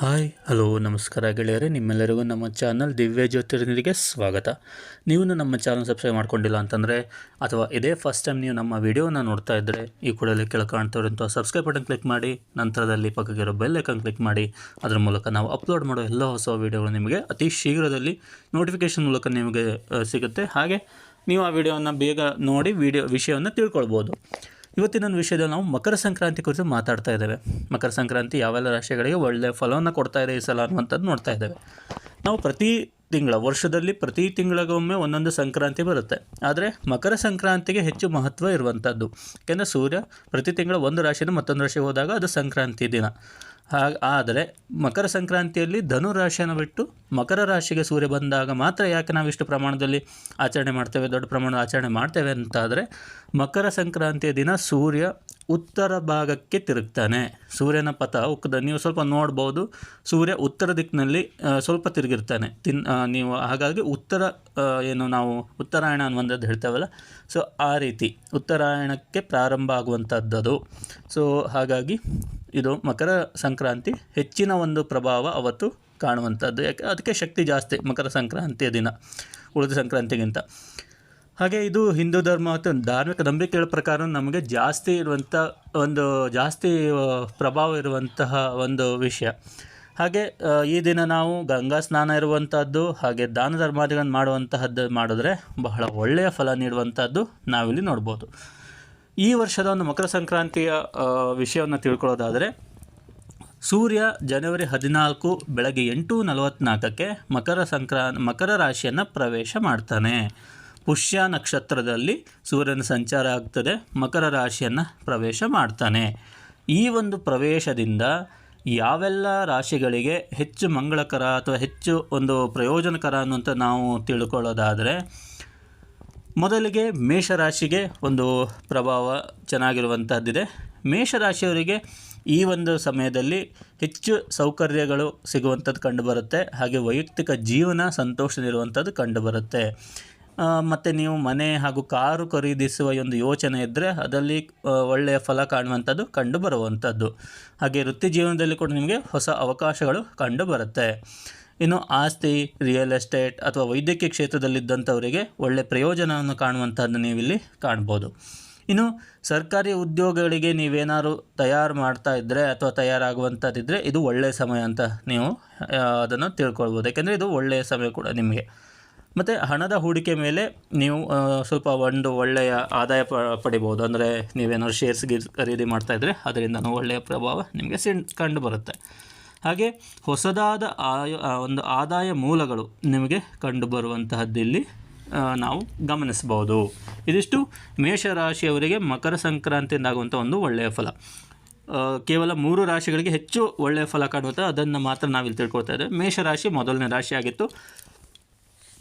Hi, hello, ನಮಸ್ಕಾರ ಗೆಳೆಯರೆ, ನಿಮ್ಮೆಲ್ಲರಿಗೂ ನಮ್ಮ ಚಾನಲ್ ದಿವ್ಯ ಜ್ಯೋತಿರ್ನಿಗೆ ಸ್ವಾಗತ. ನೀವು ನಮ್ಮ ಚಾನಲ್ ಸಬ್ಸ್ಕ್ರೈಬ್ ಮಾಡ್ಕೊಂಡಿಲ್ಲ ಅಂತಂದರೆ, ಅಥವಾ ಇದೇ ಫಸ್ಟ್ ಟೈಮ್ ನೀವು ನಮ್ಮ ವಿಡಿಯೋನ ನೋಡ್ತಾ ಇದ್ದರೆ ಈ ಕೂಡಲೇ ಕೆಳಗೆ ಕಾಣ್ತಾ ಇರೋಂಥ ಸಬ್ಸ್ಕ್ರೈಬ್ ಬಟನ್ ಕ್ಲಿಕ್ ಮಾಡಿ, ನಂತರದಲ್ಲಿ ಪಕ್ಕಕ್ಕಿರೋ ಬೆಲ್ ಐಕನ್ ಕ್ಲಿಕ್ ಮಾಡಿ, ಅದರ ಮೂಲಕ ನಾವು ಅಪ್ಲೋಡ್ ಮಾಡೋ ಎಲ್ಲ ಹೊಸ ವೀಡಿಯೋಗಳು ನಿಮಗೆ ಅತಿ ಶೀಘ್ರದಲ್ಲಿ ನೋಟಿಫಿಕೇಷನ್ ಮೂಲಕ ನಿಮಗೆ ಸಿಗುತ್ತೆ. ಹಾಗೆ, ನೀವು ಆ ವಿಡಿಯೋನ ಬೇಗ ನೋಡಿ, ವಿಡಿಯೋ, ವಿಷಯವನ್ನು ತಿಳ್ಕೊಳ್ಬೋದು. ಇವತ್ತಿನ ವಿಷಯದಲ್ಲಿ ನಾವು ಮಕರ ಸಂಕ್ರಾಂತಿ ಕುರಿತು ಮಾತಾಡ್ತಾ ಇದ್ದೇವೆ. ಮಕರ ಸಂಕ್ರಾಂತಿ ಯಾವೆಲ್ಲ ರಾಶಿಗಳಿಗೆ ಒಳ್ಳೆಯ ಫಲವನ್ನು ಕೊಡ್ತಾ ಇದೆ ಈ ಸಲ ಅನ್ನುವಂಥದ್ದು ನೋಡ್ತಾ ಇದ್ದೇವೆ. ನಾವು ಪ್ರತಿ ತಿಂಗಳ, ವರ್ಷದಲ್ಲಿ ಪ್ರತಿ ತಿಂಗಳಿಗೊಮ್ಮೆ ಒಂದೊಂದು ಸಂಕ್ರಾಂತಿ ಬರುತ್ತೆ. ಆದರೆ ಮಕರ ಸಂಕ್ರಾಂತಿಗೆ ಹೆಚ್ಚು ಮಹತ್ವ ಇರುವಂಥದ್ದು. ಯಾಕೆಂದರೆ ಸೂರ್ಯ ಪ್ರತಿ ತಿಂಗಳ ಒಂದು ರಾಶಿಯಿಂದ ಮತ್ತೊಂದು ರಾಶಿಗೆ ಹೋದಾಗ ಅದು ಸಂಕ್ರಾಂತಿ ದಿನ. ಆದರೆ ಮಕರ ಸಂಕ್ರಾಂತಿಯಲ್ಲಿ ಧನು ರಾಶಿಯನ್ನು ಬಿಟ್ಟು ಮಕರ ರಾಶಿಗೆ ಸೂರ್ಯ ಬಂದಾಗ ಮಾತ್ರ ಯಾಕೆ ನಾವು ಇಷ್ಟು ಪ್ರಮಾಣದಲ್ಲಿ ಆಚರಣೆ ಮಾಡ್ತೇವೆ, ದೊಡ್ಡ ಪ್ರಮಾಣದ ಆಚರಣೆ ಮಾಡ್ತೇವೆ ಅಂತಾದರೆ ಮಕರ ಸಂಕ್ರಾಂತಿಯ ದಿನ ಸೂರ್ಯ ಉತ್ತರ ಭಾಗಕ್ಕೆ ತಿರುಗ್ತಾನೆ. ಸೂರ್ಯನ ಪಥ, ಉಕ್ಕದ ನೀವು ಸ್ವಲ್ಪ ನೋಡ್ಬೋದು, ಸೂರ್ಯ ಉತ್ತರ ದಿಕ್ಕಿನಲ್ಲಿ ಸ್ವಲ್ಪ ತಿರುಗಿರ್ತಾನೆ. ತಿನ್ ನೀವು ಹಾಗಾಗಿ ಉತ್ತರ ಏನು ನಾವು ಉತ್ತರಾಯಣ ಅನ್ನುವಂಥದ್ದು ಹೇಳ್ತೇವಲ್ಲ, ಸೊ ಆ ರೀತಿ ಉತ್ತರಾಯಣಕ್ಕೆ ಪ್ರಾರಂಭ ಆಗುವಂಥದ್ದದು. ಸೊ ಹಾಗಾಗಿ ಇದು ಮಕರ ಸಂಕ್ರಾಂತಿ ಹೆಚ್ಚಿನ ಒಂದು ಪ್ರಭಾವ ಅವತ್ತು ಕಾಣುವಂಥದ್ದು. ಯಾಕೆ, ಅದಕ್ಕೆ ಶಕ್ತಿ ಜಾಸ್ತಿ, ಮಕರ ಸಂಕ್ರಾಂತಿಯ ದಿನ, ಉಳಿದ ಸಂಕ್ರಾಂತಿಗಿಂತ. ಹಾಗೆ ಇದು ಹಿಂದೂ ಧರ್ಮ ಮತ್ತು ಧಾರ್ಮಿಕ ನಂಬಿಕೆಗಳ ಪ್ರಕಾರ ನಮಗೆ ಜಾಸ್ತಿ ಇರುವಂಥ ಒಂದು, ಜಾಸ್ತಿ ಪ್ರಭಾವ ಇರುವಂತಹ ಒಂದು ವಿಷಯ. ಹಾಗೆ ಈ ದಿನ ನಾವು ಗಂಗಾ ಸ್ನಾನ ಇರುವಂಥದ್ದು, ಹಾಗೆ ದಾನ ಧರ್ಮಾದಿಗಳನ್ನು ಮಾಡುವಂತಹದ್ದು ಮಾಡಿದ್ರೆ ಬಹಳ ಒಳ್ಳೆಯ ಫಲ ನೀಡುವಂಥದ್ದು ನಾವಿಲ್ಲಿ ನೋಡ್ಬೋದು. ಈ ವರ್ಷದ ಒಂದು ಮಕರ ಸಂಕ್ರಾಂತಿಯ ವಿಷಯವನ್ನು ತಿಳ್ಕೊಳ್ಳೋದಾದರೆ ಸೂರ್ಯ ಜನವರಿ ಹದಿನಾಲ್ಕು ಬೆಳಗ್ಗೆ ಎಂಟು ನಲವತ್ತ್ನಾಲ್ಕಕ್ಕೆ ಮಕರ ಸಂಕ್ರಾ, ಮಕರ ರಾಶಿಯನ್ನು ಪ್ರವೇಶ ಮಾಡ್ತಾನೆ. ಪುಷ್ಯ ನಕ್ಷತ್ರದಲ್ಲಿ ಸೂರ್ಯನ ಸಂಚಾರ ಆಗ್ತದೆ, ಮಕರ ರಾಶಿಯನ್ನು ಪ್ರವೇಶ ಮಾಡ್ತಾನೆ. ಈ ಒಂದು ಪ್ರವೇಶದಿಂದ ಯಾವೆಲ್ಲ ರಾಶಿಗಳಿಗೆ ಹೆಚ್ಚು ಮಂಗಳಕರ ಅಥವಾ ಹೆಚ್ಚು ಒಂದು ಪ್ರಯೋಜನಕರ ಅನ್ನುವಂಥ ನಾವು ತಿಳ್ಕೊಳ್ಳೋದಾದರೆ, ಮೊದಲಿಗೆ ಮೇಷರಾಶಿಗೆ ಒಂದು ಪ್ರಭಾವ ಚೆನ್ನಾಗಿರುವಂಥದ್ದಿದೆ ಮೇಷರಾಶಿಯವರಿಗೆ ಈ ಒಂದು ಸಮಯದಲ್ಲಿ ಹೆಚ್ಚು ಸೌಕರ್ಯಗಳು ಸಿಗುವಂಥದ್ದು ಕಂಡುಬರುತ್ತೆ. ಹಾಗೆ ವೈಯಕ್ತಿಕ ಜೀವನ ಸಂತೋಷವಿರುವಂಥದ್ದು ಕಂಡುಬರುತ್ತೆ. ಮತ್ತು ನೀವು ಮನೆ ಹಾಗೂ ಕಾರು ಖರೀದಿಸುವ ಒಂದು ಯೋಚನೆ ಇದ್ದರೆ ಅದರಲ್ಲಿ ಒಳ್ಳೆಯ ಫಲ ಕಾಣುವಂಥದ್ದು ಕಂಡು ಬರುವಂಥದ್ದು ಹಾಗೆ ವೃತ್ತಿ ಜೀವನದಲ್ಲಿ ಕೂಡ ನಿಮಗೆ ಹೊಸ ಅವಕಾಶಗಳು ಕಂಡು ಬರುತ್ತೆ ಇನ್ನು ಆಸ್ತಿ, ರಿಯಲ್ ಎಸ್ಟೇಟ್ ಅಥವಾ ವೈದ್ಯಕೀಯ ಕ್ಷೇತ್ರದಲ್ಲಿದ್ದಂಥವರಿಗೆ ಒಳ್ಳೆಯ ಪ್ರಯೋಜನವನ್ನು ಕಾಣುವಂಥದ್ದು ನೀವಿಲ್ಲಿ ಕಾಣ್ಬೋದು. ಇನ್ನು ಸರ್ಕಾರಿ ಉದ್ಯೋಗಗಳಿಗೆ ನೀವೇನಾದ್ರು ತಯಾರು ಮಾಡ್ತಾ ಇದ್ದರೆ ಅಥವಾ ತಯಾರಾಗುವಂಥದ್ದಿದ್ದರೆ ಇದು ಒಳ್ಳೆಯ ಸಮಯ ಅಂತ ನೀವು ಅದನ್ನು ತಿಳ್ಕೊಳ್ಬೋದು. ಯಾಕೆಂದರೆ ಇದು ಒಳ್ಳೆಯ ಸಮಯ ಕೂಡ ನಿಮಗೆ. ಮತ್ತು ಹಣದ ಹೂಡಿಕೆ ಮೇಲೆ ನೀವು ಸ್ವಲ್ಪ ಒಂದು ಒಳ್ಳೆಯ ಆದಾಯ ಪ ಪಡಿಬೋದು. ಅಂದರೆ ನೀವೇನಾದ್ರು ಶೇರ್ಸ್ ಗೀರ್ಸ್ ಖರೀದಿ ಮಾಡ್ತಾ ಇದ್ದರೆ ಅದರಿಂದನೂ ಒಳ್ಳೆಯ ಪ್ರಭಾವ ನಿಮಗೆ ಸಿಂಡ್ ಕಂಡು ಬರುತ್ತೆ. ಹಾಗೆ ಹೊಸದಾದ ಆಯ ಒಂದು ಆದಾಯ ಮೂಲಗಳು ನಿಮಗೆ ಕಂಡು ಬರುವಂತಹದ್ದಿಲ್ಲಿ ಆ, ನಾವು ಗಮನಿಸ್ಬೋದು ಇದಿಷ್ಟು ಮೇಷರಾಶಿಯವರಿಗೆ ಮಕರ ಸಂಕ್ರಾಂತಿಯಿಂದ ಆಗುವಂಥ ಒಂದು ಒಳ್ಳೆಯ ಫಲ. ಕೇವಲ ಮೂರು ರಾಶಿಗಳಿಗೆ ಹೆಚ್ಚು ಒಳ್ಳೆಯ ಫಲ ಕಾಣುತ್ತೆ ಅದನ್ನು ಮಾತ್ರ ನಾವಿಲ್ಲಿ ತಿಳ್ಕೊಳ್ತಾ ಇದ್ದೇವೆ. ಮೇಷರಾಶಿ ಮೊದಲನೇ ರಾಶಿ ಆಗಿತ್ತು.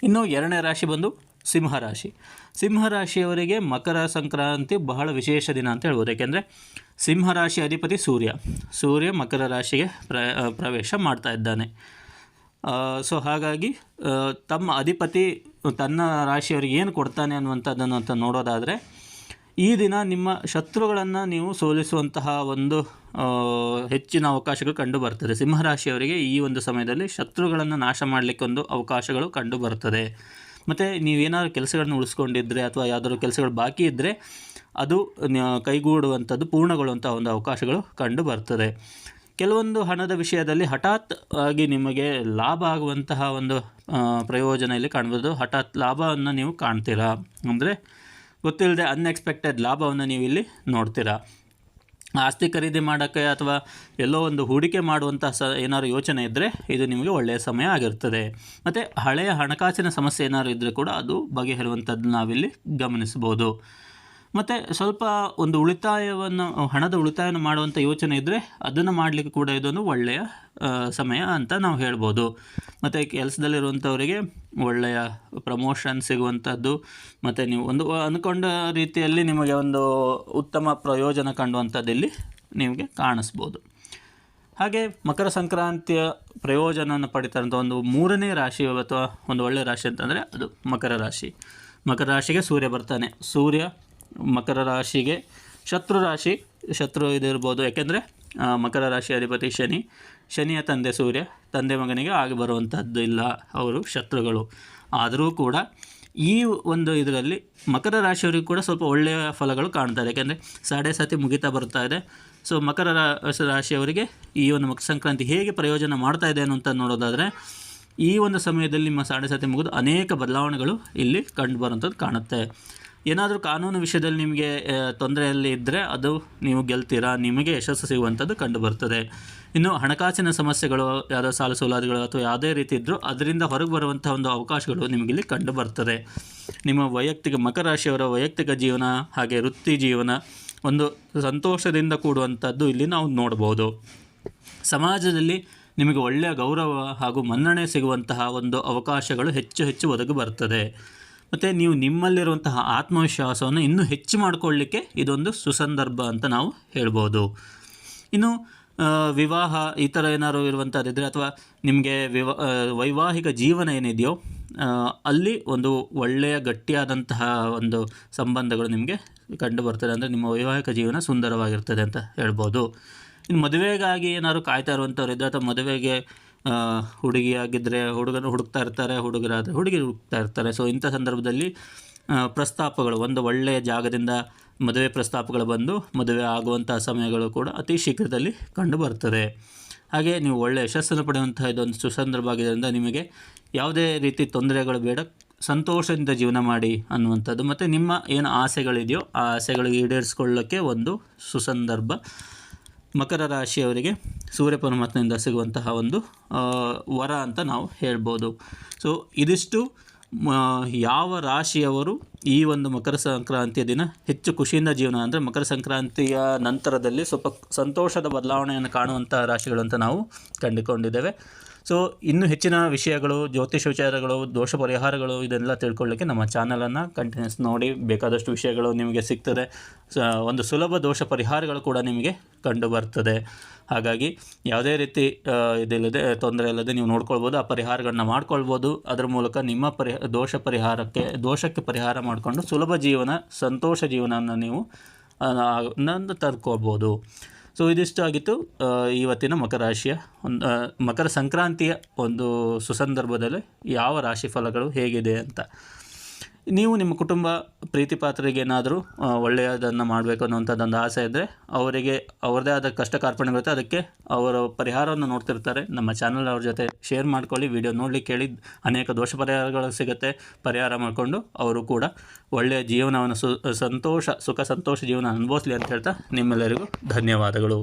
ಇನ್ನು ಎರಡನೇ ರಾಶಿ ಬಂದು ಸಿಂಹರಾಶಿ ಸಿಂಹರಾಶಿಯವರಿಗೆ ಮಕರ ಸಂಕ್ರಾಂತಿ ಬಹಳ ವಿಶೇಷ ದಿನ ಅಂತ ಹೇಳ್ಬೋದು. ಯಾಕೆಂದರೆ ಸಿಂಹರಾಶಿ ಅಧಿಪತಿ ಸೂರ್ಯ. ಸೂರ್ಯ ಮಕರ ರಾಶಿಗೆ ಪ್ರ ಪ್ರವೇಶ ಮಾಡ್ತಾ ಇದ್ದಾನೆ. ಸೊ ಹಾಗಾಗಿ ತಮ್ಮ ಅಧಿಪತಿ ತನ್ನ ರಾಶಿಯವರಿಗೆ ಏನು ಕೊಡ್ತಾನೆ ಅನ್ನುವಂಥದ್ದನ್ನು ಅಂತ ನೋಡೋದಾದರೆ, ಈ ದಿನ ನಿಮ್ಮ ಶತ್ರುಗಳನ್ನು ನೀವು ಸೋಲಿಸುವಂತಹ ಒಂದು ಹೆಚ್ಚಿನ ಅವಕಾಶಗಳು ಕಂಡು ಬರ್ತದೆ. ಸಿಂಹರಾಶಿಯವರಿಗೆ ಈ ಒಂದು ಸಮಯದಲ್ಲಿ ಶತ್ರುಗಳನ್ನು ನಾಶ ಮಾಡಲಿಕ್ಕೆ ಒಂದು ಅವಕಾಶಗಳು ಕಂಡು ಬರ್ತದೆ. ಮತ್ತು ನೀವೇನಾದ್ರು ಕೆಲಸಗಳನ್ನು ಉಳಿಸ್ಕೊಂಡಿದ್ದರೆ ಅಥವಾ ಯಾವುದಾದ್ರು ಕೆಲಸಗಳು ಬಾಕಿ ಇದ್ದರೆ ಅದು ಕೈಗೂಡುವಂಥದ್ದು ಪೂರ್ಣಗೊಳ್ಳುವಂಥ ಒಂದು ಅವಕಾಶಗಳು ಕಂಡು ಬರ್ತದೆ. ಕೆಲವೊಂದು ಹಣದ ವಿಷಯದಲ್ಲಿ ಹಠಾತ್ ಆಗಿ ನಿಮಗೆ ಲಾಭ ಆಗುವಂತಹ ಒಂದು ಪ್ರಯೋಜನ ಇಲ್ಲಿ ಕಾಣ್ಬೋದು. ಹಠಾತ್ ಲಾಭವನ್ನು ನೀವು ಕಾಣ್ತೀರಾ? ಅಂದರೆ ಗೊತ್ತಿಲ್ಲದೆ ಅನ್ಎಕ್ಸ್ಪೆಕ್ಟೆಡ್ ಲಾಭವನ್ನು ನೀವು ಇಲ್ಲಿ ನೋಡ್ತೀರಾ? ಆಸ್ತಿ ಖರೀದಿ ಮಾಡೋಕ್ಕೆ ಅಥವಾ ಎಲ್ಲೋ ಒಂದು ಹೂಡಿಕೆ ಮಾಡುವಂಥ ಸ, ಏನಾದ್ರು ಯೋಚನೆ ಇದ್ದರೆ ಇದು ನಿಮಗೆ ಒಳ್ಳೆಯ ಸಮಯ ಆಗಿರ್ತದೆ. ಮತ್ತು ಹಳೆಯ ಹಣಕಾಸಿನ ಸಮಸ್ಯೆ ಏನಾದ್ರು ಇದ್ದರೆ ಕೂಡ ಅದು ಬಗೆಹರುವಂಥದ್ದು ನಾವಿಲ್ಲಿ ಗಮನಿಸ್ಬೋದು ಮತ್ತು ಸ್ವಲ್ಪ ಒಂದು ಉಳಿತಾಯವನ್ನು, ಹಣದ ಉಳಿತಾಯವನ್ನು ಮಾಡುವಂಥ ಯೋಚನೆ ಇದ್ದರೆ ಅದನ್ನು ಮಾಡಲಿಕ್ಕೆ ಕೂಡ ಇದೊಂದು ಒಳ್ಳೆಯ ಸಮಯ ಅಂತ ನಾವು ಹೇಳ್ಬೋದು. ಮತ್ತು ಕೆಲಸದಲ್ಲಿರುವಂಥವರಿಗೆ ಒಳ್ಳೆಯ ಪ್ರಮೋಷನ್ ಸಿಗುವಂಥದ್ದು ಮತ್ತು ನೀವು ಒಂದು ಅಂದ್ಕೊಂಡ ರೀತಿಯಲ್ಲಿ ನಿಮಗೆ ಒಂದು ಉತ್ತಮ ಪ್ರಯೋಜನ ಕಂಡುವಂಥದ್ದು ಇಲ್ಲಿ ನಿಮಗೆ ಕಾಣಿಸ್ಬೋದು. ಹಾಗೆ ಮಕರ ಸಂಕ್ರಾಂತಿಯ ಪ್ರಯೋಜನವನ್ನು ಪಡಿತಕ್ಕಂಥ ಒಂದು ಮೂರನೇ ರಾಶಿ ಅಥವಾ ಒಂದು ಒಳ್ಳೆಯ ರಾಶಿ ಅಂತಂದರೆ ಅದು ಮಕರ ರಾಶಿ. ಮಕರ ರಾಶಿಗೆ ಸೂರ್ಯ ಬರ್ತಾನೆ. ಸೂರ್ಯ ಮಕರ ರಾಶಿಗೆ ಶತ್ರು ರಾಶಿ, ಶತ್ರು ಇದಿರ್ಬೋದು. ಯಾಕೆಂದರೆ ಮಕರ ರಾಶಿ ಅಧಿಪತಿ ಶನಿ, ಶನಿಯ ತಂದೆ ಸೂರ್ಯ, ತಂದೆ ಮಗನಿಗೆ ಆಗಿ ಬರುವಂಥದ್ದು ಇಲ್ಲ ಅವರು, ಶತ್ರುಗಳು. ಆದರೂ ಕೂಡ ಈ ಒಂದು ಇದರಲ್ಲಿ ಮಕರ ರಾಶಿಯವರಿಗೆ ಕೂಡ ಸ್ವಲ್ಪ ಒಳ್ಳೆಯ ಫಲಗಳು ಕಾಣ್ತಾ ಇದೆ ಯಾಕೆಂದರೆ, ಸಾಡೆ ಸಾತಿ ಮುಗಿತಾ ಬರ್ತಾ ಇದೆ. ಸೊ, ಮಕರ ರಾಶಿಯವರಿಗೆ ಈ ಒಂದು ಮಕರ ಸಂಕ್ರಾಂತಿ ಹೇಗೆ ಪ್ರಯೋಜನ ಮಾಡ್ತಾ ಇದೆ ಅನ್ನೋಂಥ ನೋಡೋದಾದರೆ, ಈ ಒಂದು ಸಮಯದಲ್ಲಿ ನಿಮ್ಮ ಸಾಡೆ ಸಾತಿ ಮುಗಿದು ಅನೇಕ ಬದಲಾವಣೆಗಳು ಇಲ್ಲಿ ಕಂಡು ಬರುವಂಥದ್ದು ಕಾಣುತ್ತೆ. ಏನಾದರೂ ಕಾನೂನು ವಿಷಯದಲ್ಲಿ ನಿಮಗೆ ತೊಂದರೆಯಲ್ಲಿ ಇದ್ದರೆ ಅದು ನೀವು ಗೆಲ್ತೀರಾ? ನಿಮಗೆ ಯಶಸ್ಸು ಸಿಗುವಂಥದ್ದು ಕಂಡು ಬರ್ತದೆ ಇನ್ನು ಹಣಕಾಸಿನ ಸಮಸ್ಯೆಗಳು, ಯಾವುದೋ ಸಾಲ ಸೌಲಭ್ಯಗಳು ಅಥವಾ ಯಾವುದೇ ರೀತಿ ಇದ್ದರೂ ಅದರಿಂದ ಹೊರಗೆ ಬರುವಂಥ ಒಂದು ಅವಕಾಶಗಳು ನಿಮಗಿಲ್ಲಿ ಕಂಡು ಬರ್ತದೆ ನಿಮ್ಮ ವೈಯಕ್ತಿಕ ಮಕರ ರಾಶಿಯವರ ವೈಯಕ್ತಿಕ ಜೀವನ ಹಾಗೆ ವೃತ್ತಿ ಜೀವನ ಒಂದು ಸಂತೋಷದಿಂದ ಕೂಡುವಂಥದ್ದು ಇಲ್ಲಿ ನಾವು ನೋಡ್ಬೋದು. ಸಮಾಜದಲ್ಲಿ ನಿಮಗೆ ಒಳ್ಳೆಯ ಗೌರವ ಹಾಗೂ ಮನ್ನಣೆ ಸಿಗುವಂತಹ ಒಂದು ಅವಕಾಶಗಳು ಹೆಚ್ಚು ಹೆಚ್ಚು ಒದಗಿ ಬರ್ತದೆ. ಮತ್ತು ನೀವು ನಿಮ್ಮಲ್ಲಿರುವಂತಹ ಆತ್ಮವಿಶ್ವಾಸವನ್ನು ಇನ್ನೂ ಹೆಚ್ಚು ಮಾಡಿಕೊಳ್ಳಿಕ್ಕೆ ಇದೊಂದು ಸುಸಂದರ್ಭ ಅಂತ ನಾವು ಹೇಳ್ಬೋದು. ಇನ್ನು ವಿವಾಹ, ಈ ಥರ ಏನಾದ್ರು ಇರುವಂಥದ್ದಿದ್ರೆ ಅಥವಾ ನಿಮಗೆ ವಿವಾ ವೈವಾಹಿಕ ಜೀವನ ಏನಿದೆಯೋ ಅಲ್ಲಿ ಒಂದು ಒಳ್ಳೆಯ ಗಟ್ಟಿಯಾದಂತಹ ಒಂದು ಸಂಬಂಧಗಳು ನಿಮಗೆ ಕಂಡು ಬರ್ತದೆ ಅಂದರೆ ನಿಮ್ಮ ವೈವಾಹಿಕ ಜೀವನ ಸುಂದರವಾಗಿರ್ತದೆ ಅಂತ ಹೇಳ್ಬೋದು. ಇನ್ನು ಮದುವೆಗಾಗಿ ಏನಾದ್ರು ಕಾಯ್ತಾ ಇರುವಂಥವ್ರು ಇದ್ದರೆ ಅಥವಾ ಮದುವೆಗೆ ಹುಡುಗಿಯಾಗಿದ್ದರೆ ಹುಡುಗನ ಹುಡುಕ್ತಾ ಇರ್ತಾರೆ, ಹುಡುಗರಾದರೆ ಹುಡುಗಿ ಹುಡುಕ್ತಾ ಇರ್ತಾರೆ. ಸೊ ಇಂಥ ಸಂದರ್ಭದಲ್ಲಿ ಪ್ರಸ್ತಾಪಗಳು, ಒಂದು ಒಳ್ಳೆಯ ಜಾಗದಿಂದ ಮದುವೆ ಪ್ರಸ್ತಾಪಗಳು ಬಂದು ಮದುವೆ ಆಗುವಂಥ ಸಮಯಗಳು ಕೂಡ ಅತಿ ಶೀಘ್ರದಲ್ಲಿ ಕಂಡು ಬರ್ತದೆ. ಹಾಗೆ ನೀವು ಒಳ್ಳೆಯ ಯಶಸ್ಸನ್ನು ಪಡೆಯುವಂತಹ ಇದೊಂದು ಸುಸಂದರ್ಭ ಆಗಿದ್ದರಿಂದ ನಿಮಗೆ ಯಾವುದೇ ರೀತಿ ತೊಂದರೆಗಳು ಬೇಡ, ಸಂತೋಷದಿಂದ ಜೀವನ ಮಾಡಿ ಅನ್ನುವಂಥದ್ದು. ಮತ್ತು ನಿಮ್ಮ ಏನು ಆಸೆಗಳಿದೆಯೋ, ಆ ಆಸೆಗಳಿಗೆ ಈಡೇರಿಸ್ಕೊಳ್ಳೋಕ್ಕೆ ಒಂದು ಸುಸಂದರ್ಭ. ಮಕರ ರಾಶಿಯವರಿಗೆ ಸೂರ್ಯ ಪರಮಾತ್ಮನಿಂದ ಸಿಗುವಂತಹ ಒಂದು ವರ ಅಂತ ನಾವು ಹೇಳ್ಬೋದು. ಸೊ ಇದಿಷ್ಟು ಯಾವ ರಾಶಿಯವರು ಈ ಒಂದು ಮಕರ ಸಂಕ್ರಾಂತಿಯ ದಿನ ಹೆಚ್ಚು ಖುಷಿಯಿಂದ ಜೀವನ ಅಂದರೆ ಮಕರ ಸಂಕ್ರಾಂತಿಯ ನಂತರದಲ್ಲಿ ಸ್ವಲ್ಪ ಸಂತೋಷದ ಬದಲಾವಣೆಯನ್ನು ಕಾಣುವಂಥ ರಾಶಿಗಳು ಅಂತ ನಾವು ಕಂಡುಕೊಂಡಿದ್ದೇವೆ. ಸೊ ಇನ್ನೂ ಹೆಚ್ಚಿನ ವಿಷಯಗಳು, ಜ್ಯೋತಿಷ ವಿಚಾರಗಳು, ದೋಷ ಪರಿಹಾರಗಳು ಇದೆಲ್ಲ ತಿಳ್ಕೊಳ್ಳಿಕ್ಕೆ ನಮ್ಮ ಚಾನಲನ್ನು ಕಂಟಿನ್ಯೂಸ್ ನೋಡಿ ಬೇಕಾದಷ್ಟು ವಿಷಯಗಳು ನಿಮಗೆ ಸಿಗ್ತದೆ. ಒಂದು ಸುಲಭ ದೋಷ ಪರಿಹಾರಗಳು ಕೂಡ ನಿಮಗೆ ಕಂಡು ಬರ್ತದೆ. ಹಾಗಾಗಿ ಯಾವುದೇ ರೀತಿ ಇದಿಲ್ಲದೆ ತೊಂದರೆ ಇಲ್ಲದೆ ನೀವು ನೋಡ್ಕೊಳ್ಬೋದು, ಆ ಪರಿಹಾರಗಳನ್ನ ಮಾಡ್ಕೊಳ್ಬೋದು. ಅದರ ಮೂಲಕ ನಿಮ್ಮ ಪರಿಹ, ದೋಷ ಪರಿಹಾರಕ್ಕೆ, ದೋಷಕ್ಕೆ ಪರಿಹಾರ ಮಾಡಿಕೊಂಡು ಸುಲಭ ಜೀವನ, ಸಂತೋಷ ಜೀವನವನ್ನು ನೀವು ನಂದು ತರ್ಕೋಬೋದು. ಸೊ ಇದಿಷ್ಟು ಆಗಿತ್ತು ಇವತ್ತಿನ ಮಕರ ರಾಶಿಯ ಒಂದು ಮಕರ ಸಂಕ್ರಾಂತಿಯ ಒಂದು ಸುಸಂದರ್ಭದಲ್ಲಿ ಯಾವ ರಾಶಿ ಫಲಗಳು ಹೇಗಿದೆ ಅಂತ. ನೀವು ನಿಮ್ಮ ಕುಟುಂಬ ಪ್ರೀತಿ ಪಾತ್ರರಿಗೆ ಏನಾದರೂ ಒಳ್ಳೆಯದನ್ನು ಮಾಡಬೇಕು ಅನ್ನುವಂಥದ್ದೊಂದು ಆಸೆ ಇದ್ದರೆ ಅವರಿಗೆ ಅವರದೇ ಆದ ಕಷ್ಟ ಕಾರ್ಪಣ್ಯಗಳಿರುತ್ತೆ, ಅದಕ್ಕೆ ಅವರು ಪರಿಹಾರವನ್ನು ನೋಡ್ತಿರ್ತಾರೆ. ನಮ್ಮ ಚಾನಲ್ ಅವ್ರ ಜೊತೆ ಶೇರ್ ಮಾಡ್ಕೊಳ್ಳಿ ವಿಡಿಯೋ ನೋಡಲಿ ಕೇಳಿ, ಅನೇಕ ದೋಷ ಪರಿಹಾರಗಳು ಸಿಗುತ್ತೆ. ಪರಿಹಾರ ಮಾಡಿಕೊಂಡು ಅವರು ಕೂಡ ಒಳ್ಳೆಯ ಜೀವನವನ್ನು ಸು, ಸಂತೋಷ, ಸುಖ, ಸಂತೋಷ ಜೀವನ ಅನುಭವಿಸಲಿ ಅಂತ ಹೇಳ್ತಾ ನಿಮ್ಮೆಲ್ಲರಿಗೂ ಧನ್ಯವಾದಗಳು.